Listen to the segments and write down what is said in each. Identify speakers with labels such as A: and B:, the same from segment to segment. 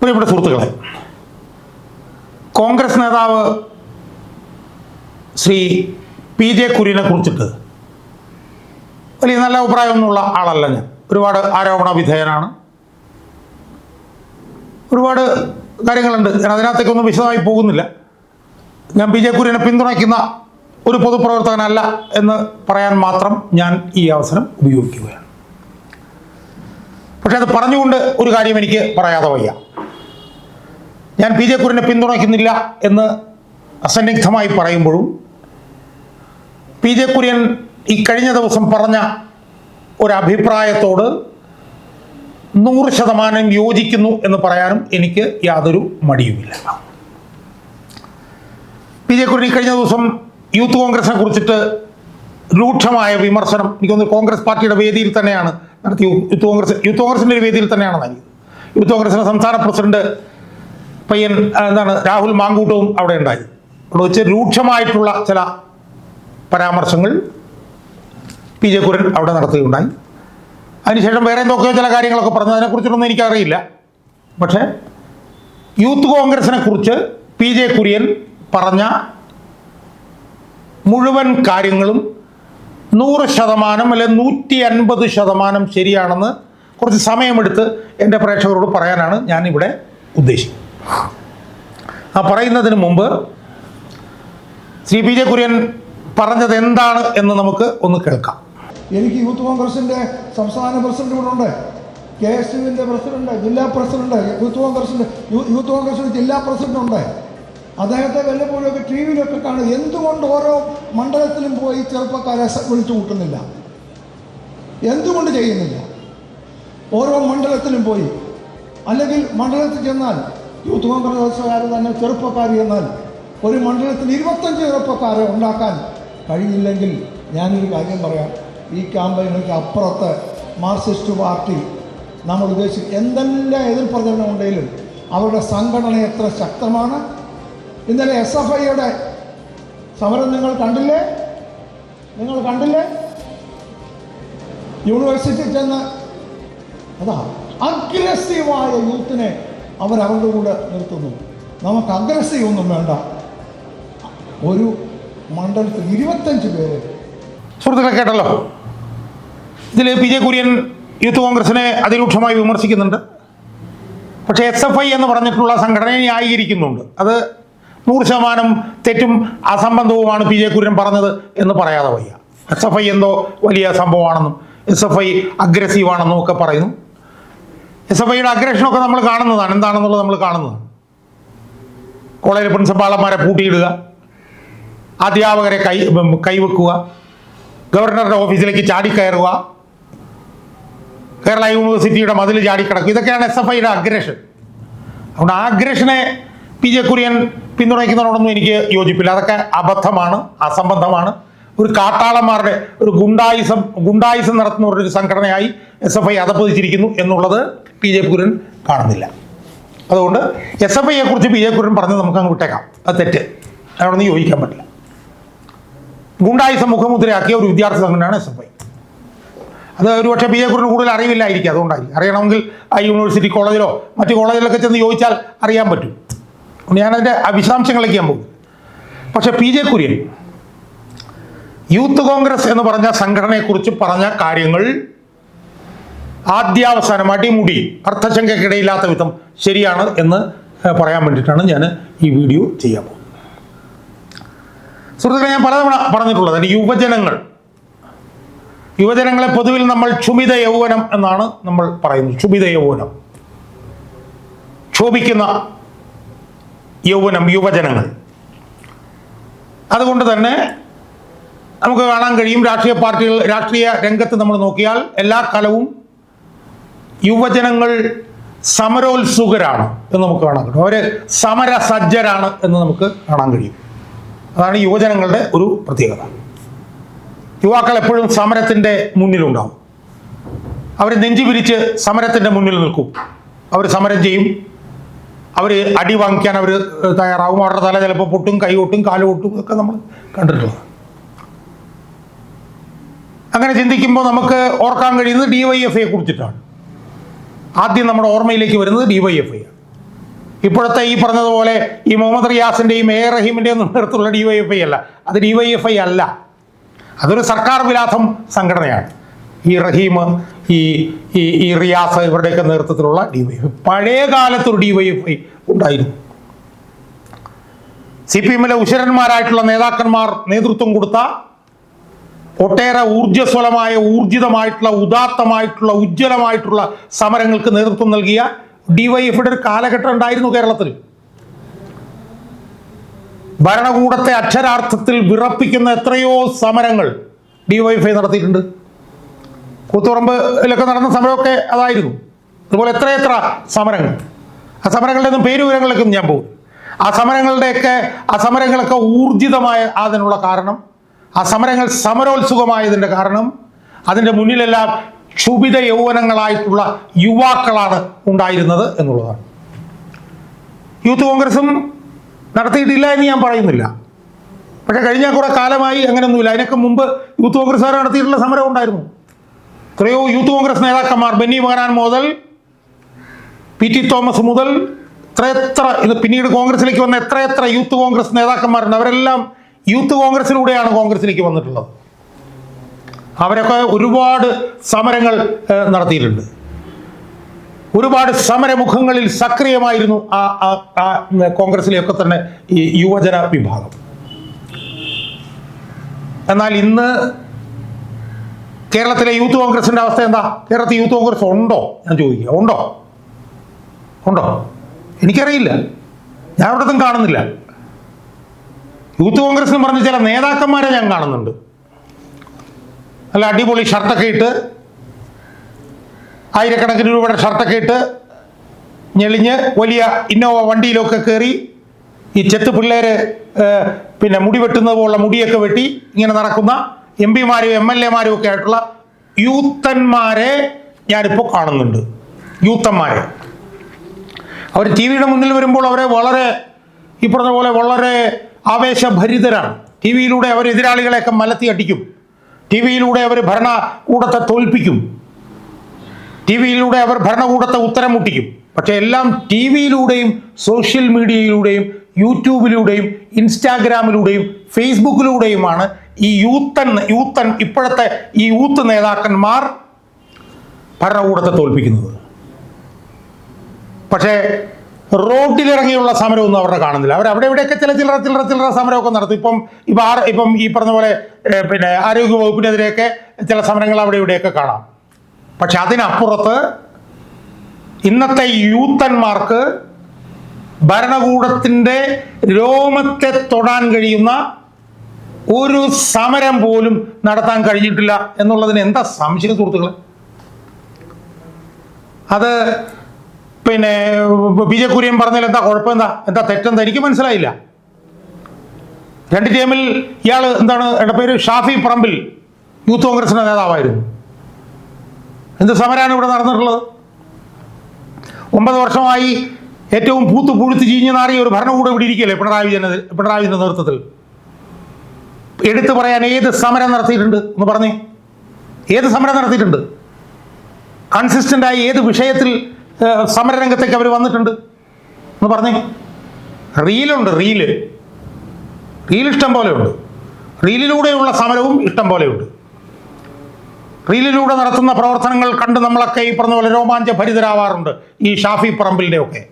A: പ്രിയപ്പെട്ട സുഹൃത്തുക്കളെ കോൺഗ്രസ് നേതാവ് ശ്രീ പി ജെ കുര്യനെ കുറിച്ചിട്ട് വലിയ നല്ല അഭിപ്രായമൊന്നുമുള്ള ആളല്ല ഞാൻ. ഒരുപാട് ആരോപണ വിധേയനാണ്. ഒരുപാട് കാര്യങ്ങളുണ്ട്. ഞാൻ അതിനകത്തേക്കൊന്നും വിശദമായി പോകുന്നില്ല. ഞാൻ പി ജെ കുര്യനെ പിന്തുണയ്ക്കുന്ന ഒരു പൊതുപ്രവർത്തകനല്ല എന്ന് പറയാൻ മാത്രം ഞാൻ ഈ അവസരം ഉപയോഗിക്കുകയാണ്. പക്ഷെ അത് പറഞ്ഞുകൊണ്ട് ഒരു കാര്യം എനിക്ക് പറയാതെ വയ്യ. ഞാൻ പി ജെ കുര്യനെ പിന്തുണയ്ക്കുന്നില്ല എന്ന് അസന്നിഗ്ധമായി പറയുമ്പോഴും പി ജെ കുര്യൻ ഈ കഴിഞ്ഞ ദിവസം പറഞ്ഞ ഒരഭിപ്രായത്തോട് നൂറ് ശതമാനം യോജിക്കുന്നു എന്ന് പറയാനും എനിക്ക് യാതൊരു മടിയുമില്ല. പി ജെ കുര്യൻ കഴിഞ്ഞ ദിവസം യൂത്ത് കോൺഗ്രസിനെ കുറിച്ചിട്ട് രൂക്ഷമായ വിമർശനം എനിക്കൊന്ന് കോൺഗ്രസ് പാർട്ടിയുടെ വേദിയിൽ തന്നെയാണ് നടത്തി യൂത്ത് കോൺഗ്രസ് യൂത്ത് കോൺഗ്രസിന്റെ ഒരു വേദിയിൽ തന്നെയാണ് നൽകിയത് യൂത്ത് കോൺഗ്രസിന്റെ സംസ്ഥാന പ്രസിഡന്റ് പയ്യൻ എന്താണ് രാഹുൽ മാങ്കൂട്ടവും അവിടെ ഉണ്ടായി. അവിടെ വെച്ച് രൂക്ഷമായിട്ടുള്ള ചില പരാമർശങ്ങൾ പി ജെ കുരൻ അവിടെ നടത്തുകയുണ്ടായി. അതിനുശേഷം വേറെ എന്തൊക്കെയോ ചില കാര്യങ്ങളൊക്കെ പറഞ്ഞു. അതിനെക്കുറിച്ചൊന്നും എനിക്കറിയില്ല. പക്ഷേ യൂത്ത് കോൺഗ്രസിനെ കുറിച്ച് പി ജെ കുര്യൻ പറഞ്ഞ മുഴുവൻ കാര്യങ്ങളും നൂറ് ശതമാനം അല്ലെ നൂറ്റി അൻപത് ശതമാനം ശരിയാണെന്ന് കുറച്ച് സമയമെടുത്ത് എന്റെ പ്രേക്ഷകരോട് പറയാനാണ് ഞാനിവിടെ ഉദ്ദേശിക്കുന്നത്. ആ പറയുന്നതിന് മുമ്പ് ശ്രീ പി ജെ കുര്യൻ പറഞ്ഞത് എന്താണ് എന്ന് നമുക്ക് ഒന്ന് കേൾക്കാം.
B: എനിക്ക് യൂത്ത് കോൺഗ്രസിന്റെ സംസ്ഥാന പ്രസിഡന്റ് ഇവിടെ ഉണ്ട്. കെ എസ് യുവിന്റെ പ്രസിഡന്റ് ജില്ലാ പ്രസിഡന്റ് യൂത്ത് കോൺഗ്രസിന്റെ യൂത്ത് കോൺഗ്രസിന്റെ ജില്ലാ പ്രസിഡന്റ് ഉണ്ട്. അദ്ദേഹത്തെ വല്ലപ്പോഴൊക്കെ ടി വിയിലൊക്കെ കാണും. എന്തുകൊണ്ട് ഓരോ മണ്ഡലത്തിലും പോയി ചെറുപ്പക്കാരെ വിളിച്ചു കൂട്ടുന്നില്ല? എന്തുകൊണ്ട് ചെയ്യുന്നില്ല? ഓരോ മണ്ഡലത്തിലും പോയി. അല്ലെങ്കിൽ മണ്ഡലത്തിൽ ചെന്നാൽ യൂത്ത് കോൺഗ്രസ്സുകാർ തന്നെ ചെറുപ്പക്കാർ എന്നാൽ ഒരു മണ്ഡലത്തിൽ ഇരുപത്തഞ്ച് ചെറുപ്പക്കാരെ ഉണ്ടാക്കാൻ കഴിയില്ലെങ്കിൽ ഞാനൊരു കാര്യം പറയാം. ഈ ക്യാമ്പയിനൊക്കെ അപ്പുറത്ത് മാർക്സിസ്റ്റ് പാർട്ടി നമ്മൾ ഉദ്ദേശിച്ച് എന്തെല്ലാം എതിർ പ്രചരണം ഉണ്ടെങ്കിലും അവരുടെ സംഘടന എത്ര ശക്തമാണ്. ഇന്നലെ എസ് എഫ് ഐയുടെ സമരം നിങ്ങൾ കണ്ടില്ലേ? നിങ്ങൾ കണ്ടില്ലേ? യൂണിവേഴ്സിറ്റി ചെന്ന് അതാ അഗ്രസീവായ യൂത്തിനെ അവരവരുടെ കൂടെ നിർത്തുന്നു. നമുക്ക് അഗ്രസീവ് ഒന്നും വേണ്ട. ഒരു മണ്ഡലത്തിൽ ഇരുപത്തഞ്ച് പേര്.
A: സുഹൃത്തുക്കളെ കേട്ടല്ലോ? ഇതിൽ പി ജെ കുര്യൻ യൂത്ത് കോൺഗ്രസിനെ അതിരൂക്ഷമായി വിമർശിക്കുന്നുണ്ട്. പക്ഷേ എസ് എഫ് ഐ എന്ന് പറഞ്ഞിട്ടുള്ള സംഘടനയെ ന്യായീകരിക്കുന്നുണ്ട്. അത് നൂറ് ശതമാനം തെറ്റും അസംബന്ധവുമാണ് പി ജെ കുര്യൻ പറഞ്ഞത് എന്ന് പറയാതെ വയ്യ. എസ് എഫ് ഐ എന്തോ വലിയ സംഭവമാണെന്നും എസ് എഫ് ഐ അഗ്രസീവാണെന്നും ഒക്കെ പറയുന്നു. എസ് എഫ് ഐയുടെ അഗ്രഷനൊക്കെ നമ്മൾ കാണുന്നതാണ്. എന്താണെന്നുള്ളത് നമ്മൾ കാണുന്നത്? കോളേജ് പ്രിൻസിപ്പാളന്മാരെ പൂട്ടിയിടുക അധ്യാപകരെ കൈ കൈവെക്കുക ഗവർണറുടെ ഓഫീസിലേക്ക് ചാടിക്കയറുക കേരള യൂണിവേഴ്സിറ്റിയുടെ മതിൽ ചാടിക്കിടക്കുക. ഇതൊക്കെയാണ് എസ് എഫ് ഐയുടെ അഗ്രഷൻ. അതുകൊണ്ട് ആ അഗ്രഷനെ പി ജെ കുര്യൻ പിന്തുണയ്ക്കുന്നതിനോടൊന്നും എനിക്ക് യോജിപ്പില്ല. അതൊക്കെ അബദ്ധമാണ് അസംബന്ധമാണ്. ഒരു കാട്ടാളന്മാരുടെ ഒരു ഗുണ്ടായുസം ഗുണ്ടായുസം നടത്തുന്ന ഒരു സംഘടനയായി എസ് എഫ് ഐ അതപ്പതിച്ചിരിക്കുന്നു എന്നുള്ളത് പി ജെ കുര്യൻ കാണുന്നില്ല. അതുകൊണ്ട് എസ് എഫ് ഐയെ കുറിച്ച് പി ജെ കുര്യൻ പറഞ്ഞത് നമുക്ക് അങ്ങ് വിട്ടേക്കാം. അത് തെറ്റ്. അവിടെ നിന്ന് യോജിക്കാൻ പറ്റില്ല. ഗുണ്ടായിസം മുഖമുദ്രയാക്കിയ ഒരു വിദ്യാർത്ഥി സംഘടനയാണ് എസ് എഫ് ഐ അത് ഒരുപക്ഷെ പി എ കുരൻ കൂടുതൽ അറിവില്ലായിരിക്കും അതുകൊണ്ടായിരിക്കും. അറിയണമെങ്കിൽ ആ യൂണിവേഴ്സിറ്റി കോളേജിലോ മറ്റു കോളേജിലൊക്കെ ചെന്ന് ചോദിച്ചാൽ അറിയാൻ പറ്റും. ഞാനതിന്റെ ആ വിശദാംശങ്ങളിലേക്ക് ഞാൻ പോകും പക്ഷേ P J Kurian youth Congress എന്ന് പറഞ്ഞ സംഘടനയെക്കുറിച്ച് പറഞ്ഞ കാര്യങ്ങൾ ആദ്യാവസാനം അടിമുടി അർത്ഥശങ്കയ്ക്കിടയില്ലാത്ത വിധം ശരിയാണ് എന്ന് പറയാൻ വേണ്ടിയിട്ടാണ് ഞാൻ ഈ വീഡിയോ ചെയ്യാൻ പോകുന്നത്. സുഹൃത്തുക്കളെ ഞാൻ പലതവണ പറഞ്ഞിട്ടുള്ളത് യുവജനങ്ങൾ. യുവജനങ്ങളെ പൊതുവിൽ നമ്മൾ ക്ഷുഭിത യൗവനം എന്നാണ് നമ്മൾ പറയുന്നത്. ക്ഷുഭിത യൗവനം. ക്ഷോഭിക്കുന്ന യൗവനം യുവജനങ്ങൾ. അതുകൊണ്ട് തന്നെ നമുക്ക് കാണാൻ കഴിയും രാഷ്ട്രീയ പാർട്ടികൾ രാഷ്ട്രീയ രംഗത്ത് നമ്മൾ നോക്കിയാൽ എല്ലാ കാലവും യുവജനങ്ങൾ സമരോത്സുകരാണ് എന്ന് നമുക്ക് കാണാൻ കഴിയും. അവർ സമരസജ്ജരാണ് എന്ന് നമുക്ക് കാണാൻ കഴിയും. അതാണ് യുവജനങ്ങളുടെ ഒരു പ്രത്യേകത. യുവാക്കൾ എപ്പോഴും സമരത്തിന്റെ മുന്നിലുണ്ടാവും. അവർ നെഞ്ചു പിരിച്ച് സമരത്തിന്റെ മുന്നിൽ നിൽക്കും. അവർ സമരം ചെയ്യും. അവർ അടി വാങ്ങിക്കാൻ അവർ തയ്യാറാവും. അവരുടെ തല ചിലപ്പോൾ പൊട്ടും കൈ കൊട്ടും കാൽ കൊട്ടും ഒക്കെ നമ്മൾ കണ്ടിട്ടുള്ളത്. അങ്ങനെ ചിന്തിക്കുമ്പോൾ നമുക്ക് ഓർക്കാൻ കഴിയുന്നത് ഡി വൈ എഫ് ഐയെ കുറിച്ചിട്ടാണ്. ആദ്യം നമ്മുടെ ഓർമ്മയിലേക്ക് വരുന്നത് ഡി വൈ എഫ് ഐ ആണ്. ഇപ്പോഴത്തെ ഈ പറഞ്ഞതുപോലെ ഈ മുഹമ്മദ് റിയാസിന്റെയും എ റഹീമിന്റെയും വൈ എഫ് ഐ അല്ല. അത് ഡി വൈ എഫ് ഐ അല്ല. അതൊരു സർക്കാർ വിലാസം സംഘടനയാണ്. ഈ റഹീം ഈ ഈ ഈ റിയാസ് ഇവരുടെയൊക്കെ നേതൃത്വത്തിലുള്ള ഡി വൈ എഫ് പഴയ കാലത്തൊരു എഫ് ഐ ഉണ്ടായിരുന്നു. സി പി എമ്മിലെ ഉശരന്മാരായിട്ടുള്ള നേതാക്കന്മാർ നേതൃത്വം കൊടുത്ത ഒട്ടേറെ ഊർജസ്വലമായ ഊർജിതമായിട്ടുള്ള ഉദാത്തമായിട്ടുള്ള ഉജ്ജ്വലമായിട്ടുള്ള സമരങ്ങൾക്ക് നേതൃത്വം നൽകിയ ഡിവൈഎഫിയുടെ ഒരു കാലഘട്ടം ഉണ്ടായിരുന്നു കേരളത്തിൽ. ഭരണകൂടത്തെ അക്ഷരാർത്ഥത്തിൽ വിറപ്പിക്കുന്ന എത്രയോ സമരങ്ങൾ ഡിവൈഎഫ്ഐ നടത്തിയിട്ടുണ്ട്. കൂത്തുപറമ്പിലൊക്കെ നടന്ന സമരമൊക്കെ അതായിരുന്നു. അതുപോലെ എത്രയെത്ര സമരങ്ങൾ. ആ സമരങ്ങളുടെ ഒന്നും പേര് വിവരങ്ങളിലേക്കൊന്നും ഞാൻ പോകും ആ സമരങ്ങളുടെയൊക്കെ ആ സമരങ്ങളൊക്കെ ഊർജിതമായ അതിനുള്ള കാരണം ആ സമരങ്ങൾ സമരോത്സുകമായതിന്റെ കാരണം അതിന്റെ മുന്നിലെല്ലാം ക്ഷുഭിത യൗവനങ്ങളായിട്ടുള്ള യുവാക്കളാണ് ഉണ്ടായിരുന്നത് എന്നുള്ളതാണ്. യൂത്ത് കോൺഗ്രസും നടത്തിയിട്ടില്ല എന്ന് ഞാൻ പറയുന്നില്ല. പക്ഷെ കഴിഞ്ഞ കുറെ കാലമായി അങ്ങനെയൊന്നുമില്ല അതിനൊക്കെ മുമ്പ് യൂത്ത് കോൺഗ്രസ്സുകാർ നടത്തിയിട്ടുള്ള സമരം ഉണ്ടായിരുന്നു. എത്രയോ യൂത്ത് കോൺഗ്രസ് നേതാക്കന്മാർ ബെന്നി മകനാൻ മുതൽ പി ടി തോമസ് മുതൽ എത്രയെത്ര ഇത് പിന്നീട് കോൺഗ്രസിലേക്ക് വന്ന എത്രയെത്ര യൂത്ത് കോൺഗ്രസ് നേതാക്കന്മാരുണ്ട് അവരെല്ലാം യൂത്ത് കോൺഗ്രസിലൂടെയാണ് കോൺഗ്രസിലേക്ക് വന്നിട്ടുള്ളത്. അവരൊക്കെ ഒരുപാട് സമരങ്ങൾ നടത്തിയിട്ടുണ്ട്. ഒരുപാട് സമരമുഖങ്ങളിൽ സക്രിയമായിരുന്നു ആ ആ- കോൺഗ്രസിലെയൊക്കെ തന്നെ ഈ യുവജന വിഭാഗം. എന്നാൽ ഇന്ന് കേരളത്തിലെ യൂത്ത് കോൺഗ്രസിന്റെ അവസ്ഥ എന്താ? കേരളത്തിൽ യൂത്ത് കോൺഗ്രസ് ഉണ്ടോ? ഞാൻ ചോദിക്കുക ഉണ്ടോ? ഉണ്ടോ? എനിക്കറിയില്ല. ഞാൻ കാണുന്നില്ല. യൂത്ത് കോൺഗ്രസ് എന്ന് പറഞ്ഞ ചില നേതാക്കന്മാരെ ഞാൻ കാണുന്നുണ്ട്. നല്ല അടിപൊളി ഷർട്ടൊക്കെ ഇട്ട് ആയിരക്കണക്കിന് രൂപയുടെ ഷർട്ടൊക്കെ ഇട്ട് ഞെളിഞ്ഞ് വലിയ ഇന്നോവ വണ്ടിയിലൊക്കെ കയറി ഈ ചെത്ത് പിള്ളേര് പിന്നെ മുടി വെട്ടുന്നത് പോലുള്ള മുടിയൊക്കെ വെട്ടി ഇങ്ങനെ നടക്കുന്ന എം പിമാരും എം എൽ എമാരും ഒക്കെ ആയിട്ടുള്ള യൂത്തന്മാരെ ഞാനിപ്പോൾ കാണുന്നുണ്ട്. യൂത്തന്മാരെ. അവർ ടി വിയുടെ മുന്നിൽ വരുമ്പോൾ അവരെ വളരെ ഈ പറഞ്ഞ പോലെ വളരെ ആവേശഭരിതരാണ്. ടി വിയിലൂടെ അവർ എതിരാളികളെയൊക്കെ മലത്തി അടിക്കും. ടി വിയിലൂടെ അവർ ഭരണകൂടത്തെ തോൽപ്പിക്കും. ടി വിയിലൂടെ അവർ ഭരണകൂടത്തെ ഉത്തരം മുട്ടിക്കും പക്ഷേ എല്ലാം ടി വിയിലൂടെയും സോഷ്യൽ മീഡിയയിലൂടെയും യൂട്യൂബിലൂടെയും ഇൻസ്റ്റാഗ്രാമിലൂടെയും ഫേസ്ബുക്കിലൂടെയുമാണ് ഈ യൂത്തൻ യൂത്തൻ ഇപ്പോഴത്തെ ഈ യൂത്ത് നേതാക്കന്മാർ ഭരണകൂടത്തെ തോൽപ്പിക്കുന്നത്. പക്ഷേ റോഡിലിറങ്ങിയുള്ള സമരമൊന്നും അവരുടെ കാണുന്നില്ല. അവർ അവിടെ ഇവിടെയൊക്കെ ചില ചില്ലറ ചില്ലറ ചില്ലറ സമരമൊക്കെ നടത്തും. ഇപ്പം ഇപ്പം ആർ ഇപ്പം ഈ പറഞ്ഞ പോലെ പിന്നെ ആരോഗ്യ വകുപ്പിനെതിരെയൊക്കെ ചില സമരങ്ങൾ അവിടെ ഇവിടെയൊക്കെ കാണാം. പക്ഷെ അതിനപ്പുറത്ത് ഇന്നത്തെ യൂത്തന്മാർക്ക് ഭരണകൂടത്തിന്റെ രോമത്തെ തൊടാൻ കഴിയുന്ന ഒരു സമരം പോലും നടത്താൻ കഴിഞ്ഞിട്ടില്ല എന്നുള്ളതിന് എന്താ സംശയം സുഹൃത്തുക്കളെ? അത് പിന്നെ ജെ കുര്യൻ പറഞ്ഞതിൽ എന്താ കുഴപ്പം എന്താ എന്താ തെറ്റെന്താ? എനിക്ക് മനസ്സിലായില്ല. രണ്ട് ടീമിൽ ഇയാൾ എന്താണ് എന്റെ പേര് ഷാഫി പറമ്പിൽ യൂത്ത് കോൺഗ്രസിന്റെ നേതാവായിരുന്നു. എന്ത് സമരമാണ് ഇവിടെ നടന്നിട്ടുള്ളത്? ഒമ്പത് വർഷമായി ഏറ്റവും പൂത്ത് പുഴുത്ത് ചീഞ്ഞു നാറിയ ഒരു ഭരണകൂടം ഇവിടെ ഇരിക്കുകയല്ലേ പിണറായി വിജയൻ പിണറായി വിജയന്റെ നേതൃത്വത്തിൽ? എടുത്തു പറയാൻ ഏത് സമരം നടത്തിയിട്ടുണ്ട് എന്ന് പറഞ്ഞേ? ഏത് സമരം നടത്തിയിട്ടുണ്ട്? കൺസിസ്റ്റന്റ് ആയി ഏത് വിഷയത്തിൽ സമരരംഗത്തേക്ക് അവർ വന്നിട്ടുണ്ട്. എന്ന് പറഞ്ഞേ. റീലുണ്ട് റീൽ. റീൽ ഇഷ്ടം പോലെയുണ്ട് റീലിലൂടെയുള്ള സമരവും ഇഷ്ടം പോലെയുണ്ട് റീലിലൂടെ നടത്തുന്ന പ്രവർത്തനങ്ങൾ കണ്ട് നമ്മളൊക്കെ ഈ പറഞ്ഞ പോലെ രോമാഞ്ച ഭരിതരാവാറുണ്ട് ഈ ഷാഫി പറമ്പിലിന്റെ ഒക്കെ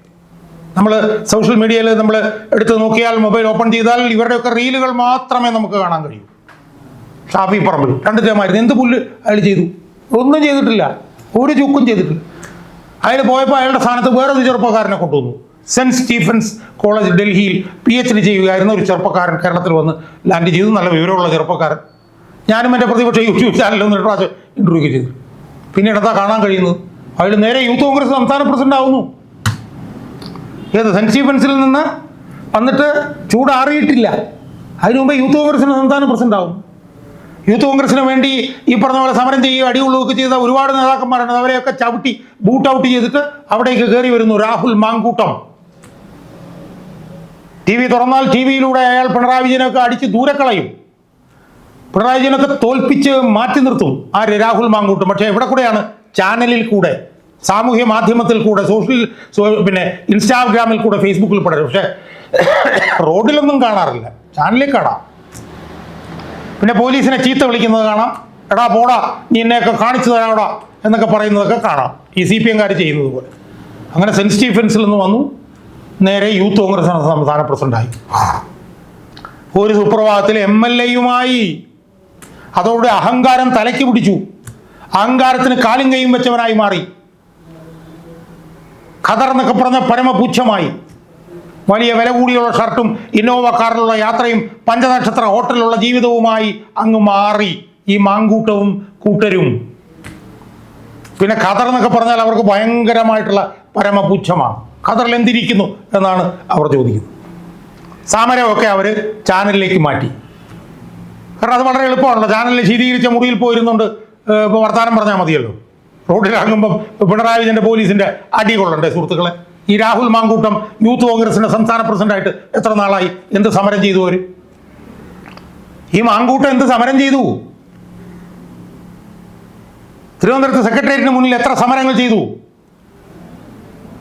A: നമ്മൾ സോഷ്യൽ മീഡിയയിൽ നമ്മൾ എടുത്ത് നോക്കിയാൽ മൊബൈൽ ഓപ്പൺ ചെയ്താൽ ഇവരുടെയൊക്കെ റീലുകൾ മാത്രമേ നമുക്ക് കാണാൻ കഴിയൂ. ഷാഫി പറമ്പിൽ. രണ്ട് ടേമായിരുന്നു എന്ത് പുല്ല് അയാൾ ചെയ്തു? ഒന്നും ചെയ്തിട്ടില്ല. ഒരു ചുക്കും ചെയ്തിട്ടില്ല. അയാൾ പോയപ്പോൾ അയാളുടെ സ്ഥാനത്ത് വേറൊരു ചെറുപ്പക്കാരനെ കൊണ്ടുവന്നു. സെന്റ് സ്റ്റീഫൻസ് കോളേജ് ഡൽഹിയിൽ പി എച്ച് ഡി ചെയ്യുകയായിരുന്ന ഒരു ചെറുപ്പക്കാരൻ കേരളത്തിൽ വന്ന് ലാൻഡ് ചെയ്തു. നല്ല വിവരമുള്ള ചെറുപ്പക്കാരൻ. ഞാനും എന്റെ പ്രതിപക്ഷ യൂട്യൂബ് ചാനലിൽ ഒന്ന് പ്രാവശ്യം ഇന്റർവ്യൂ ചെയ്തു. പിന്നെ എന്താ കാണാൻ കഴിയുന്നത്. അയാൾ നേരെ യൂത്ത് കോൺഗ്രസ് സംസ്ഥാന പ്രസിഡന്റ് ആവുന്നു. ഏത്? സെന്റ് സ്റ്റീഫൻസിൽ നിന്ന് വന്നിട്ട് ചൂടാറിയിട്ടില്ല അതിനു മുമ്പ് യൂത്ത് കോൺഗ്രസിന് സംസ്ഥാന പ്രസിഡന്റ് ആവും യൂത്ത് കോൺഗ്രസിന് വേണ്ടി ഈ പറഞ്ഞ പോലെ സമരം ചെയ്യുക അടിയുള്ളൊക്കെ ചെയ്ത ഒരുപാട് നേതാക്കന്മാരാണ് അവരെയൊക്കെ ചവിട്ടി ബൂട്ട് ഔട്ട് ചെയ്തിട്ട് അവിടേക്ക് കയറി വരുന്നു രാഹുൽ മാങ്കൂട്ടം. ടി വി തുറന്നാൽ ടി വിയിലൂടെ അയാൾ പിണറായി വിജയനൊക്കെ അടിച്ച് ദൂരെ കളയും. പിണറായി വിജയനൊക്കെ തോൽപ്പിച്ച് മാറ്റി നിർത്തും. ആര്? രാഹുൽ മാങ്കൂട്ടം. പക്ഷേ എവിടെ കൂടെയാണ് ചാനലിൽ കൂടെ സാമൂഹ്യ മാധ്യമത്തിൽ കൂടെ സോഷ്യൽ പിന്നെ ഇൻസ്റ്റാഗ്രാമിൽ കൂടെ ഫേസ്ബുക്കിൽ പടരും പക്ഷേ റോഡിലൊന്നും കാണാറില്ല. ചാനലിൽ കാണാം. പിന്നെ പോലീസിനെ ചീത്ത വിളിക്കുന്നത് കാണാം. എടാ പോടാ നീ എന്നെയൊക്കെ കാണിച്ചു തരാടാ എന്നൊക്കെ പറയുന്നതൊക്കെ കാണാം. ഈ സി പി എംകാർ ചെയ്യുന്നത് പോലെ അങ്ങനെ സെന്റ് സ്റ്റീഫൻസിൽ നിന്ന് വന്നു. നേരെ യൂത്ത് കോൺഗ്രസ് സംസ്ഥാന പ്രസിഡന്റായി. ഒരു സുപ്രഭാതത്തിൽ എം എൽ എയുമായി. അതോടെ അഹങ്കാരം തലയ്ക്ക് പിടിച്ചു. അഹങ്കാരത്തിന് കാലും കൈയും വെച്ചവനായി മാറി. ഖദർ എന്നൊക്കെ പറഞ്ഞ പരമപുച്ഛമായി വലിയ വില കൂടിയുള്ള ഷർട്ടും ഇന്നോവ കാറിലുള്ള യാത്രയും പഞ്ചനക്ഷത്ര ഹോട്ടലിലുള്ള ജീവിതവുമായി അങ്ങ് മാറി. ഈ മാങ്കൂട്ടവും കൂട്ടരും. പിന്നെ ഖദർ എന്നൊക്കെ പറഞ്ഞാൽ അവർക്ക് ഭയങ്കരമായിട്ടുള്ള പരമപുച്ഛമാണ്. ഖദറിൽ എന്തിരിക്കുന്നു എന്നാണ് അവർ ചോദിക്കുന്നത്. സമരമൊക്കെ അവർ ചാനലിലേക്ക് മാറ്റി. കാരണം അത് വളരെ എളുപ്പമാണല്ലോ. ചാനലിൽ ശീതീകരിച്ച മുറിയിൽ പോയിരുന്നുണ്ട് ഇപ്പോൾ വർത്തമാനം പറഞ്ഞാൽ മതിയല്ലോ. റോഡിലിറങ്ങുമ്പം പിണറായി വിജയന്റെ പോലീസിന്റെ അടി കൊള്ളണ്ടേ സുഹൃത്തുക്കളെ? ഈ രാഹുൽ മാങ്കൂട്ടം യൂത്ത് കോൺഗ്രസിന്റെ സംസ്ഥാന പ്രസിഡന്റായിട്ട് എത്ര നാളായി? എന്ത് സമരം ചെയ്തു അവർ ഈ മാങ്കൂട്ടം എന്ത് സമരം ചെയ്തു? തിരുവനന്തപുരത്ത് സെക്രട്ടേറിയറ്റിന് മുന്നിൽ എത്ര സമരങ്ങൾ ചെയ്തു?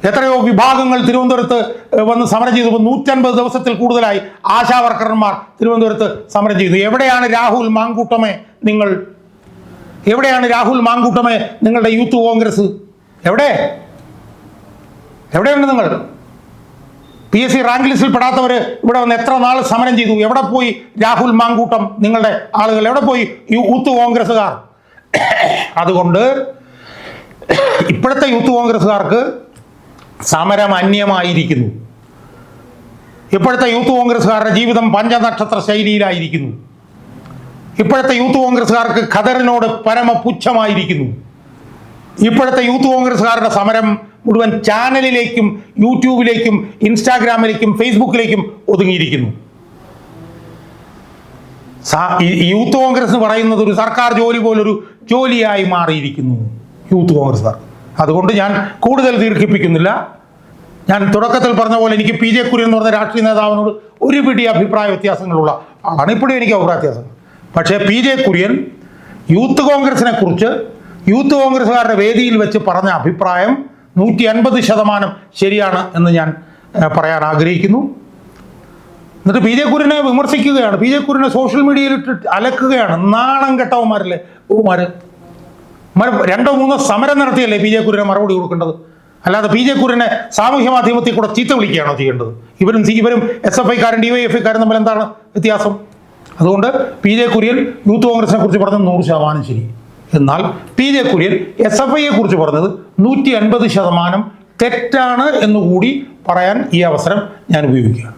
A: എത്രയോ വിഭാഗങ്ങൾ തിരുവനന്തപുരത്ത് വന്ന് സമരം ചെയ്തു. ഇപ്പം നൂറ്റൻപത് ദിവസത്തിൽ കൂടുതലായി ആശാ വർക്കർമാർ തിരുവനന്തപുരത്ത് സമരം ചെയ്തു എവിടെയാണ് രാഹുൽ മാങ്കൂട്ടമേ നിങ്ങൾ? എവിടെയാണ് രാഹുൽ മാങ്കൂട്ടമേ നിങ്ങളുടെ യൂത്ത് കോൺഗ്രസ്? എവിടെ? എവിടെയുണ്ട് നിങ്ങൾ? പി എസ് സി റാങ്ക് ലിസ്റ്റിൽ പെടാത്തവർ ഇവിടെ വന്ന് എത്ര നാൾ സമരം ചെയ്തു? എവിടെ പോയി രാഹുൽ മാങ്കൂട്ടം നിങ്ങളുടെ ആളുകൾ? എവിടെ പോയി യൂത്ത് കോൺഗ്രസ്സുകാർ? അതുകൊണ്ട് ഇപ്പോഴത്തെ യൂത്ത് കോൺഗ്രസ്സുകാർക്ക് സമരം അന്യമായിരിക്കുന്നു. ഇപ്പോഴത്തെ യൂത്ത് കോൺഗ്രസ്സുകാരുടെ ജീവിതം പഞ്ചനക്ഷത്ര ശൈലിയിലായിരിക്കുന്നു. ഇപ്പോഴത്തെ യൂത്ത് കോൺഗ്രസ്സുകാർക്ക് ഖദറിനോട് പരമപുച്ഛമായിരിക്കുന്നു. ഇപ്പോഴത്തെ യൂത്ത് കോൺഗ്രസ്സുകാരുടെ സമരം മുഴുവൻ ചാനലിലേക്കും യൂട്യൂബിലേക്കും ഇൻസ്റ്റാഗ്രാമിലേക്കും ഫേസ്ബുക്കിലേക്കും ഒതുങ്ങിയിരിക്കുന്നു. യൂത്ത് കോൺഗ്രസ് പറയുന്നത് ഒരു സർക്കാർ ജോലി പോലൊരു ജോലിയായി മാറിയിരിക്കുന്നു യൂത്ത് കോൺഗ്രസ്സുകാർ അതുകൊണ്ട് ഞാൻ കൂടുതൽ ദീർഘിപ്പിക്കുന്നില്ല. ഞാൻ തുടക്കത്തിൽ പറഞ്ഞ പോലെ എനിക്ക് പി ജെ കുര്യൻ എന്ന് പറഞ്ഞ രാഷ്ട്രീയ നേതാവിനോട് ഒരു പിടി അഭിപ്രായ വ്യത്യാസങ്ങളുള്ള ആളാണ് ഇപ്പോഴും എനിക്ക് അഭിപ്രായ വ്യത്യാസങ്ങൾ പക്ഷേ പി ജെ കുര്യൻ യൂത്ത് കോൺഗ്രസിനെ കുറിച്ച് യൂത്ത് കോൺഗ്രസ്സുകാരുടെ വേദിയിൽ വെച്ച് പറഞ്ഞ അഭിപ്രായം നൂറ്റി അൻപത് ശതമാനം ശരിയാണ് എന്ന് ഞാൻ പറയാൻ ആഗ്രഹിക്കുന്നു. എന്നിട്ട് പി ജെ കുര്യനെ വിമർശിക്കുകയാണ്. പി ജെ കുര്യനെ സോഷ്യൽ മീഡിയയിൽ ഇട്ട് അലക്കുകയാണ്. നാണം കെട്ടവന്മാരല്ലേ? ഓമാര് മര രണ്ടോ മൂന്നോ സമരം നടത്തിയല്ലേ പി ജെ കുര്യനെ മറുപടി കൊടുക്കേണ്ടത്? അല്ലാതെ പി ജെ കുര്യനെ സാമൂഹ്യ മാധ്യമത്തിൽ കൂടെ ചീത്ത വിളിക്കുകയാണോ ചെയ്യേണ്ടത്? ഇവരും ഇവരും എസ് എഫ് ഐക്കാരും ഡി വൈ എഫ് ഐക്കാരും തമ്മിൽ എന്താണ് വ്യത്യാസം? അതുകൊണ്ട് പി ജെ കുര്യൻ യൂത്ത് കോൺഗ്രസിനെ കുറിച്ച് പറഞ്ഞത് നൂറ് ശതമാനം ശരി. എന്നാൽ P J Kurian S F ഐയെ കുറിച്ച് പറഞ്ഞത് നൂറ്റി അൻപത് ശതമാനം തെറ്റാണ് എന്നുകൂടി പറയാൻ ഈ അവസരം ഞാൻ ഉപയോഗിക്കുകയാണ്.